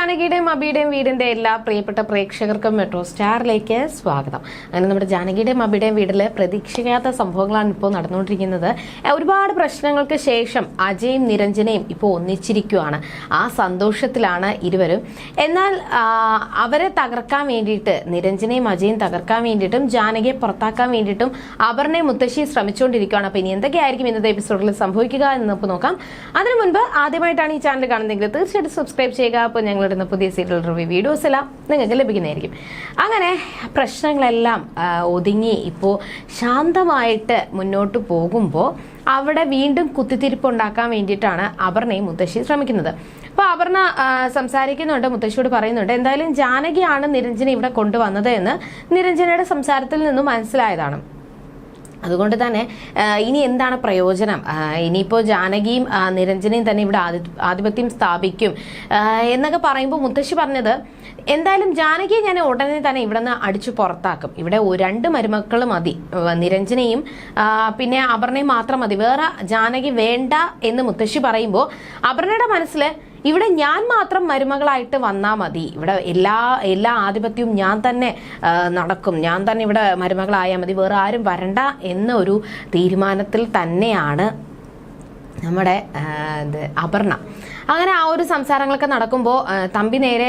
ജാനകിയുടെയും അബിയുടെയും വീടിന്റെ എല്ലാ പ്രിയപ്പെട്ട പ്രേക്ഷകർക്കും മെട്രോ സ്റ്റാറിലേക്ക് സ്വാഗതം. അങ്ങനെ നമ്മുടെ ജാനകിയുടെയും അബിയുടെയും വീട്ടിൽ പ്രതീക്ഷിക്കാത്ത സംഭവങ്ങളാണ് ഇപ്പോൾ നടന്നുകൊണ്ടിരിക്കുന്നത്. ഒരുപാട് പ്രശ്നങ്ങൾക്ക് ശേഷം അജയും നിരഞ്ജനയും ഇപ്പോൾ ഒന്നിച്ചിരിക്കുകയാണ് ആ സന്തോഷത്തിലാണ് ഇരുവരും. എന്നാൽ അവരെ തകർക്കാൻ വേണ്ടിയിട്ട് നിരഞ്ജനയും അജയും തകർക്കാൻ വേണ്ടിയിട്ടും ജാനകിയെ പുറത്താക്കാൻ വേണ്ടിയിട്ടും അപർണയും മുത്തശ്ശി ശ്രമിച്ചുകൊണ്ടിരിക്കുകയാണ് അപ്പൊ ഇനി എന്തൊക്കെയായിരിക്കും ഇന്നത്തെ എപ്പിസോഡിൽ സംഭവിക്കുക എന്ന് നമുക്ക് നോക്കാം. അതിനു മുൻപ് ആദ്യമായിട്ടാണ് ഈ ചാനൽ കാണുന്നതെങ്കിൽ തീർച്ചയായിട്ടും സബ്സ്ക്രൈബ് ചെയ്യുക. അപ്പോൾ ഞങ്ങളുടെ പുതിയ സീരിയൽ റിവ്യൂ വീഡിയോസ് എല്ലാം നിങ്ങൾക്ക് ലഭിക്കുന്നതായിരിക്കും. അങ്ങനെ പ്രശ്നങ്ങളെല്ലാം ഒതുങ്ങി ഇപ്പോൾ ശാന്തമായിട്ട് മുന്നോട്ട് പോകുമ്പോൾ അവിടെ വീണ്ടും കുത്തിത്തിരിപ്പ് ഉണ്ടാക്കാൻ വേണ്ടിയിട്ടാണ് അപർണയും മുത്തശ്ശി ശ്രമിക്കുന്നത്. അപ്പോൾ അപർണ സംസാരിക്കുന്നുണ്ട് മുത്തശ്ശിയോട് പറയുന്നുണ്ട് എന്തായാലും ജാനകിയാണ് നിരഞ്ജന ഇവിടെ കൊണ്ടുവന്നത് എന്ന് നിരഞ്ജനയുടെ സംസാരത്തിൽ നിന്നും മനസ്സിലായതാണ്. അതുകൊണ്ട് തന്നെ ഇനി എന്താണ് പ്രയോജനം? ഇനിയിപ്പോൾ ജാനകിയും നിരഞ്ജനയും തന്നെ ഇവിടെ ആധി- ആധിപത്യം സ്ഥാപിക്കും. എന്നൊക്കെ പറയുമ്പോൾ മുത്തശ്ശി പറഞ്ഞത് എന്തായാലും ജാനകിയെ ഞാൻ ഉടനെ തന്നെ ഇവിടെ നിന്ന് അടിച്ചു പുറത്താക്കും. ഇവിടെ രണ്ട് മരുമക്കൾ മതി. നിരഞ്ജനയും പിന്നെ അപർണയും മാത്രം മതി. വേറെ ജാനകി വേണ്ട എന്ന് മുത്തശ്ശി പറയുമ്പോൾ അപർണയുടെ മനസ്സിൽ ഇവിടെ ഞാൻ മാത്രം മരുമകളായിട്ട് വന്നാൽ മതി. ഇവിടെ എല്ലാ എല്ലാ ആധിപത്യവും ഞാൻ തന്നെ നടക്കും. ഞാൻ തന്നെ ഇവിടെ മരുമകളായാൽ മതി. വേറെ ആരും വരണ്ട എന്ന ഒരു തീരുമാനത്തിൽ തന്നെയാണ് നമ്മുടെ അപർണ. അങ്ങനെ ആ ഒരു സംസാരങ്ങളൊക്കെ നടക്കുമ്പോൾ തമ്പി നേരെ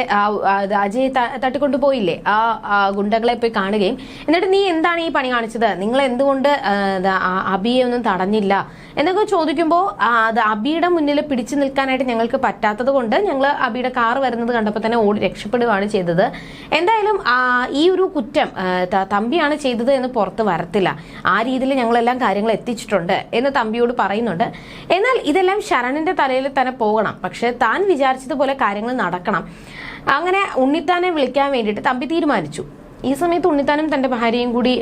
അജയ് തട്ടിക്കൊണ്ടു പോയില്ലേ? ആ ഗുണ്ടകളെ പോയി കാണുകയും എന്നിട്ട് നീ എന്താണ് ഈ പണി കാണിച്ചത്? നിങ്ങൾ എന്തുകൊണ്ട് അബിയെ ഒന്നും തടഞ്ഞില്ല? എന്നൊക്കെ ചോദിക്കുമ്പോൾ അബിയുടെ മുന്നിൽ പിടിച്ചു നിൽക്കാനായിട്ട് ഞങ്ങൾക്ക് പറ്റാത്തത് കൊണ്ട് ഞങ്ങൾ അബിയുടെ കാർ വരുന്നത് കണ്ടപ്പോൾ തന്നെ ഓടി രക്ഷപ്പെടുകയാണ് ചെയ്തത്. എന്തായാലും ഈ ഒരു കുറ്റം തമ്പിയാണ് ചെയ്തത് എന്ന് പുറത്ത് വരത്തില്ല. ആ രീതിയിൽ ഞങ്ങളെല്ലാം കാര്യങ്ങൾ എത്തിച്ചിട്ടുണ്ട് എന്ന് തമ്പിയോട് പറയുന്നുണ്ട്. എന്നാൽ ഇതെല്ലാം ശരണിന്റെ തലയിൽ തന്നെ പോകണം. പക്ഷെ താൻ വിചാരിച്ചതുപോലെ കാര്യങ്ങൾ നടക്കണം. അങ്ങനെ ഉണ്ണിത്താനെ വിളിക്കാൻ വേണ്ടിയിട്ട് തമ്പി തീരുമാനിച്ചു. ഈ സമയത്ത് ഉണ്ണിത്താനും തന്റെ ഭാര്യയും കൂടി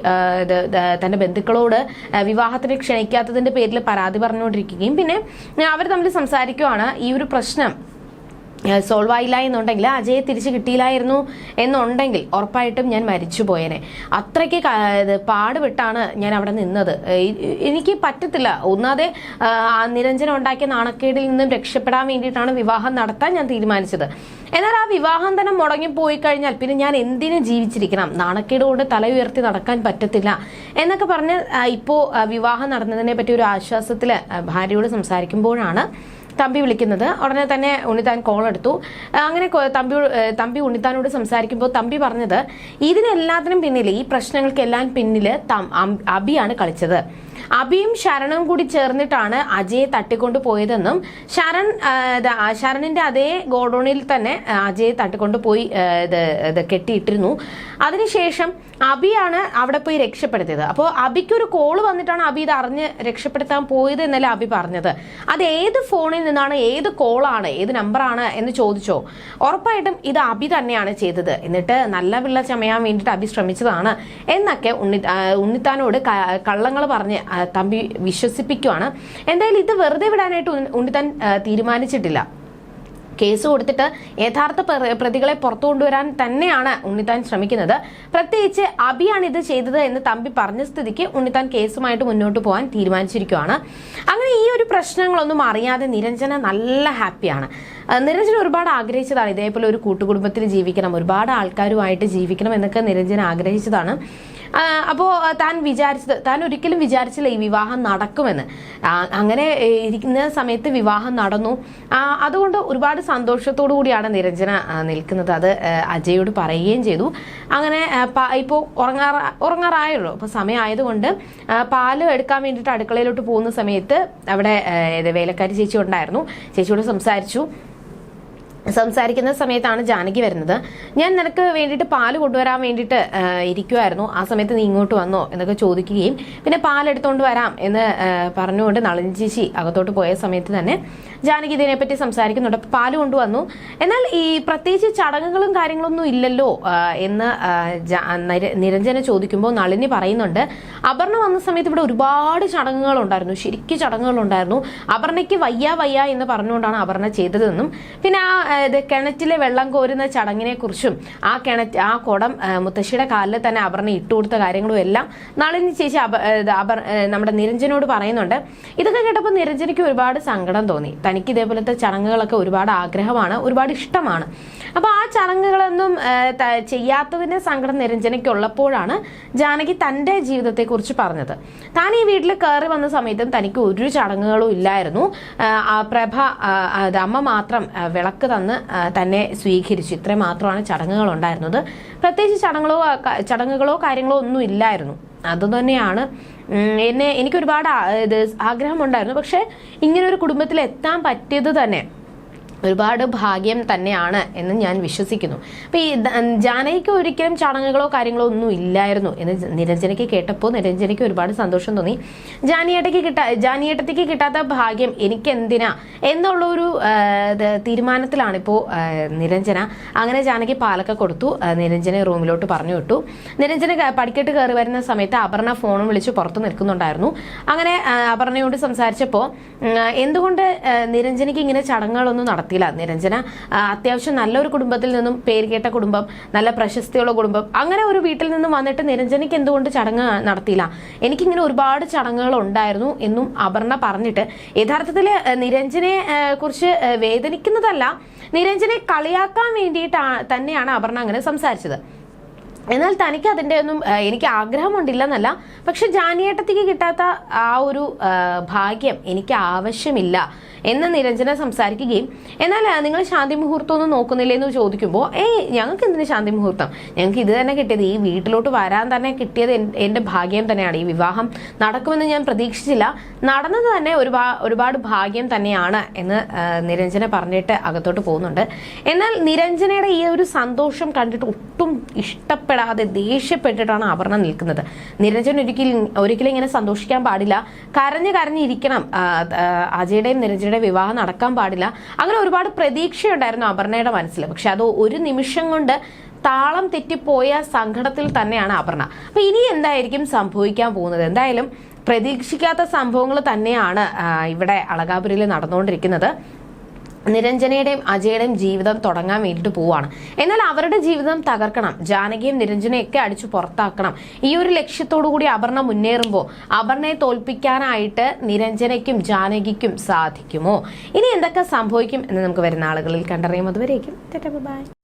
തന്റെ ബന്ധുക്കളോട് വിവാഹത്തിന് ക്ഷണിക്കാത്തതിന്റെ പേരിൽ പരാതി പറഞ്ഞുകൊണ്ടിരിക്കുകയും പിന്നെ അവർ തമ്മിൽ സംസാരിക്കുവാണ് ഈ ഒരു പ്രശ്നം. സോൾവ് ആയില്ല എന്നുണ്ടെങ്കിൽ അജയെ തിരിച്ചു കിട്ടിയില്ലായിരുന്നു എന്നുണ്ടെങ്കിൽ ഉറപ്പായിട്ടും ഞാൻ മരിച്ചു പോയേനെ. അത്രയ്ക്ക് പാടുപെട്ടാണ് ഞാൻ അവിടെ നിന്നത്. എനിക്ക് പറ്റത്തില്ല. ഒന്നാതെ നിരഞ്ജന ഉണ്ടാക്കിയ നാണക്കേടിൽ നിന്നും രക്ഷപ്പെടാൻ വേണ്ടിയിട്ടാണ് വിവാഹം നടത്താൻ ഞാൻ തീരുമാനിച്ചത്. എന്നാൽ ആ വിവാഹം തന്നെ മുടങ്ങിപ്പോയി കഴിഞ്ഞാൽ പിന്നെ ഞാൻ എന്തിനു ജീവിച്ചിരിക്കണം? നാണക്കേട് കൊണ്ട് തല ഉയർത്തി നടക്കാൻ പറ്റത്തില്ല. എന്നൊക്കെ പറഞ്ഞ് ഇപ്പോൾ ഇപ്പോ വിവാഹം നടന്നതിനെ പറ്റി ഒരു ആശ്വാസത്തിൽ ഭാര്യയോട് സംസാരിക്കുമ്പോഴാണ് തമ്പി വിളിക്കുന്നത്. ഉടനെ തന്നെ ഉണ്ണിത്താൻ കോൾ എടുത്തു. അങ്ങനെ തമ്പി തമ്പി ഉണ്ണിത്താനോട് സംസാരിക്കുമ്പോൾ തമ്പി പറഞ്ഞത് ഇതിനെല്ലാത്തിനും പിന്നിൽ ഈ പ്രശ്നങ്ങൾക്കെല്ലാം പിന്നിൽ അബിയാണ് കളിച്ചത്. അബിയും ശരണും കൂടി ചേർന്നിട്ടാണ് അജയെ തട്ടിക്കൊണ്ടു പോയതെന്നും ശരൺ ശരണിന്റെ അതേ ഗോഡൌണിൽ തന്നെ അജയെ തട്ടിക്കൊണ്ട് പോയി ഇത് കെട്ടിയിട്ടിരുന്നു. അതിനുശേഷം അബിയാണ് അവിടെ പോയി രക്ഷപ്പെടുത്തിയത്. അപ്പോൾ അബിക്ക് ഒരു കോൾ വന്നിട്ടാണ് അബി ഇത് അറിഞ്ഞ് രക്ഷപ്പെടുത്താൻ പോയത് എന്നല്ല അബി പറഞ്ഞത്. അത് ഏത് ഫോണിൽ നിന്നാണ് ഏത് കോളാണ് ഏത് നമ്പറാണ് എന്ന് ചോദിച്ചോ ഉറപ്പായിട്ടും ഇത് അബി തന്നെയാണ് ചെയ്തത്. എന്നിട്ട് നല്ല പിള്ള ചമയാൻ വേണ്ടിയിട്ട് അബി ശ്രമിച്ചതാണ്. എന്നൊക്കെ ഉണ്ണി ഉണ്ണിത്താനോട് കള്ളങ്ങൾ പറഞ്ഞ് തമ്പി വിശ്വസിപ്പിക്കുവാണ്. എന്തായാലും ഇത് വെറുതെ വിടാനായിട്ട് ഉണ്ണി- ഉണ്ണിത്താൻ തീരുമാനിച്ചിട്ടില്ല. കേസ് കൊടുത്തിട്ട് യഥാർത്ഥ പ്രതികളെ പുറത്തു കൊണ്ടുവരാൻ തന്നെയാണ് ഉണ്ണിത്താൻ ശ്രമിക്കുന്നത്. പ്രത്യേകിച്ച് അബിയാണ് ഇത് ചെയ്തത് എന്ന് തമ്പി പറഞ്ഞ സ്ഥിതിക്ക് ഉണ്ണിത്താൻ കേസുമായിട്ട് മുന്നോട്ട് പോകാൻ തീരുമാനിച്ചിരിക്കുകയാണ് അങ്ങനെ ഈ ഒരു പ്രശ്നങ്ങളൊന്നും അറിയാതെ നിരഞ്ജന നല്ല ഹാപ്പിയാണ്. നിരഞ്ജന ഒരുപാട് ആഗ്രഹിച്ചതാണ്. ഇതേപോലെ ഒരു കൂട്ടുകുടുംബത്തിൽ ജീവിക്കണം ഒരുപാട് ആൾക്കാരുമായിട്ട് ജീവിക്കണം എന്നൊക്കെ നിരഞ്ജന ആഗ്രഹിച്ചതാണ്. ആ, അപ്പോ താൻ വിചാരിച്ചത് താൻ ഒരിക്കലും വിചാരിച്ചില്ല ഈ വിവാഹം നടക്കുമെന്ന്. അങ്ങനെ ഇരിക്കുന്ന സമയത്ത് വിവാഹം നടന്നു. അതുകൊണ്ട് ഒരുപാട് സന്തോഷത്തോടു കൂടിയാണ് നിരഞ്ജന നിൽക്കുന്നത്. അത് അജയോട് പറയുകയും ചെയ്തു. അങ്ങനെ ഇപ്പോൾ ഇപ്പോ ഉറങ്ങാറ ഉറങ്ങാറായുള്ളൂ അപ്പൊ സമയമായതുകൊണ്ട് പാൽ എടുക്കാൻ വേണ്ടിയിട്ട് അടുക്കളയിലോട്ട് പോകുന്ന സമയത്ത് അവിടെ വേലക്കാരി ചേച്ചി ഉണ്ടായിരുന്നു. ചേച്ചിയോട് സംസാരിച്ചു. സംസാരിക്കുന്ന സമയത്താണ് ജാനകി വരുന്നത്. ഞാൻ നിനക്ക് വേണ്ടിയിട്ട് പാൽ കൊണ്ടുവരാൻ വേണ്ടിയിട്ട് ഇരിക്കുമായിരുന്നു ആ സമയത്ത് നീ ഇങ്ങോട്ട് വന്നോ എന്നൊക്കെ ചോദിക്കുകയും പിന്നെ പാലെടുത്തോണ്ട് വരാം എന്ന് പറഞ്ഞുകൊണ്ട് ചേച്ചി അകത്തോട്ട് പോയ സമയത്ത് തന്നെ ജാനകി ഇതിനെപ്പറ്റി സംസാരിക്കുന്നുണ്ട്. അപ്പം പാൽ കൊണ്ടുവന്നു. എന്നാൽ ഈ പ്രത്യേകിച്ച് ചടങ്ങുകളും കാര്യങ്ങളൊന്നും ഇല്ലല്ലോ എന്ന് നിരഞ്ജന ചോദിക്കുമ്പോൾ നളിനി പറയുന്നുണ്ട്. അപർണ വന്ന സമയത്ത് ഇവിടെ ഒരുപാട് ചടങ്ങുകൾ ഉണ്ടായിരുന്നു ശരിക്കും ചടങ്ങുകൾ ഉണ്ടായിരുന്നു അപർണയ്ക്ക് വയ്യ വയ്യ എന്ന് പറഞ്ഞുകൊണ്ടാണ് അപർണ ചെയ്തതെന്നും പിന്നെ ആ ഇത് കിണറ്റിലെ വെള്ളം കോരുന്ന ചടങ്ങിനെ കുറിച്ചും ആ കിണറ്റ് ആ കുടം മുത്തശ്ശിയുടെ കാലിൽ തന്നെ അപർണ ഇട്ടുകൊടുത്ത കാര്യങ്ങളും എല്ലാം നളിനി ചേച്ചി അപർ നമ്മുടെ നിരഞ്ജനോട് പറയുന്നുണ്ട്. ഇതൊക്കെ കേട്ടപ്പോൾ നിരഞ്ജനയ്ക്ക് ഒരുപാട് സങ്കടം തോന്നി. തനിക്ക് ഇതേപോലത്തെ ചടങ്ങുകളൊക്കെ ഒരുപാട് ആഗ്രഹമാണ് ഒരുപാട് ഇഷ്ടമാണ്. അപ്പോൾ ആ ചടങ്ങുകളൊന്നും ചെയ്യാത്തതിന് സങ്കടം നിരഞ്ജനയ്ക്ക് ഉള്ളപ്പോഴാണ് ജാനകി തന്റെ ജീവിതത്തെക്കുറിച്ച് പറഞ്ഞത്. താൻ ഈ വീട്ടിൽ കയറി വന്ന സമയത്തും തനിക്ക് ഒരു ചടങ്ങുകളും ഇല്ലായിരുന്നു. പ്രഭ അമ്മ മാത്രം വിളക്ക് തന്ന് ആ, തന്നെ സ്വീകരിച്ചു. ഇത്രയും മാത്രമാണ് ചടങ്ങുകൾ ഉണ്ടായിരുന്നത് പ്രത്യേകിച്ച് ചടങ്ങുകളോ ചടങ്ങുകളോ കാര്യങ്ങളോ ഒന്നും ഇല്ലായിരുന്നു. അതുതന്നെയാണ് എന്നെ എനിക്കൊരുപാട് ഇത് ആഗ്രഹമുണ്ടായിരുന്നു. പക്ഷെ ഇങ്ങനെ ഒരു കുടുംബത്തിൽ എത്താൻ പറ്റിയത് തന്നെ ഒരുപാട് ഭാഗ്യം തന്നെയാണ് എന്ന് ഞാൻ വിശ്വസിക്കുന്നു. അപ്പൊ ഈ ജാനകിക്ക് ഒരിക്കലും ചടങ്ങുകളോ കാര്യങ്ങളോ ഒന്നും ഇല്ലായിരുന്നു എന്ന് നിരഞ്ജനയ്ക്ക് കേട്ടപ്പോൾ നിരഞ്ജനയ്ക്ക് ഒരുപാട് സന്തോഷം തോന്നി. ജാനിയേട്ടയ്ക്ക് കിട്ടാ ജാനിയേട്ടത്തേക്ക് കിട്ടാത്ത ഭാഗ്യം എനിക്ക് എന്തിനാ എന്നുള്ള ഒരു തീരുമാനത്തിലാണ് ഇപ്പോൾ നിരഞ്ജന. അങ്ങനെ ജാനകി പാലൊക്കെ കൊടുത്തു. നിരഞ്ജന റൂമിലോട്ട് പറഞ്ഞു വിട്ടു. നിരഞ്ജന പടിക്കെട്ട് കയറി വരുന്ന സമയത്ത് അപർണ ഫോണും വിളിച്ച് പുറത്ത് നിൽക്കുന്നുണ്ടായിരുന്നു. അങ്ങനെ അപർണയോട് സംസാരിച്ചപ്പോൾ എന്തുകൊണ്ട് നിരഞ്ജനയ്ക്ക് ഇങ്ങനെ ചടങ്ങുകളൊന്നും നടത്തിയില്ല നിരഞ്ജന. അത്യാവശ്യം നല്ലൊരു കുടുംബത്തിൽ നിന്നും പേര് കേട്ട കുടുംബം നല്ല പ്രശസ്തിയുള്ള കുടുംബം. അങ്ങനെ ഒരു വീട്ടിൽ നിന്നും വന്നിട്ട് നിരഞ്ജനയ്ക്ക് എന്തുകൊണ്ട് ചടങ്ങ് നടത്തിയില്ല? എനിക്കിങ്ങനെ ഒരുപാട് ചടങ്ങുകൾ ഉണ്ടായിരുന്നു എന്നും അപർണ പറഞ്ഞിട്ട്. യഥാർത്ഥത്തിൽ നിരഞ്ജനെ കുറിച്ച് വേദനിക്കുന്നതല്ല നിരഞ്ജനെ കളിയാക്കാൻ വേണ്ടിയിട്ടാ തന്നെയാണ് അപർണ അങ്ങനെ സംസാരിച്ചത്. എന്നാൽ തനിക്ക് അതിന്റെ ഒന്നും എനിക്ക് ആഗ്രഹമുണ്ടില്ലെന്നല്ല പക്ഷെ ജാനിയേട്ടത്തിക്ക് കിട്ടാത്ത ആ ഒരു ഭാഗ്യം എനിക്ക് ആവശ്യമില്ല. എന്ന് നിരഞ്ജന സംസാരിക്കുകയും എന്നാൽ നിങ്ങൾ ശാന്തി മുഹൂർത്തം ഒന്നും നോക്കുന്നില്ലേ? എന്ന് ചോദിക്കുമ്പോൾ ഏയ് ഞങ്ങൾക്ക് എന്തിനു ശാന്തി മുഹൂർത്തം? ഞങ്ങൾക്ക് ഇത് തന്നെ കിട്ടിയത്. ഈ വീട്ടിലോട്ട് വരാൻ തന്നെ കിട്ടിയത് എന്റെ ഭാഗ്യം തന്നെയാണ്. ഈ വിവാഹം നടക്കുമെന്ന് ഞാൻ പ്രതീക്ഷിച്ചില്ല. നടന്നത് തന്നെ ഒരുപാട് ഭാഗ്യം തന്നെയാണ് എന്ന് നിരഞ്ജന പറഞ്ഞിട്ട് അകത്തോട്ട് പോകുന്നുണ്ട്. എന്നാൽ നിരഞ്ജനയുടെ ഈ ഒരു സന്തോഷം കണ്ടിട്ട് ഒട്ടും ഇഷ്ടപ്പെടാതെ ദേഷ്യപ്പെട്ടിട്ടാണ് അപർണ നിൽക്കുന്നത്. നിരഞ്ജൻ ഒരിക്കലും ഒരിക്കലും ഇങ്ങനെ സന്തോഷിക്കാൻ പാടില്ല. കരഞ്ഞ് കരഞ്ഞിരിക്കണം അജയുടെയും ആ, അജയുടെയും വിവാഹം നടക്കാൻ പാടില്ല. അങ്ങനെ ഒരുപാട് പ്രതീക്ഷയുണ്ടായിരുന്നു അപർണയുടെ മനസ്സിൽ. പക്ഷെ അത് ഒരു നിമിഷം കൊണ്ട് താളം തെറ്റിപ്പോയ സങ്കടത്തിൽ തന്നെയാണ് അപർണ. അപ്പൊ ഇനി എന്തായിരിക്കും സംഭവിക്കാൻ പോകുന്നത്? എന്തായാലും പ്രതീക്ഷിക്കാത്ത സംഭവങ്ങൾ തന്നെയാണ് ഇവിടെ അളകാപുരിയിൽ നടന്നുകൊണ്ടിരിക്കുന്നത്. നിരഞ്ജനയുടെയും അജയുടെയും ജീവിതം തുടങ്ങാൻ വേണ്ടിയിട്ട് പോവാണ്. എന്നാൽ അവരുടെ ജീവിതം തകർക്കണം. ജാനകിയും നിരഞ്ജനയൊക്കെ അടിച്ചു പുറത്താക്കണം. ഈ ഒരു ലക്ഷ്യത്തോടു കൂടി അപർണ മുന്നേറുമ്പോൾ അപർണയെ തോൽപ്പിക്കാനായിട്ട് നിരഞ്ജനയ്ക്കും ജാനകിക്കും സാധിക്കുമോ? ഇനി എന്തൊക്കെ സംഭവിക്കും എന്ന് നമുക്ക് വരുന്ന ആളുകളിൽ കണ്ടറിയാം. അതുവരേക്കും. ബൈ.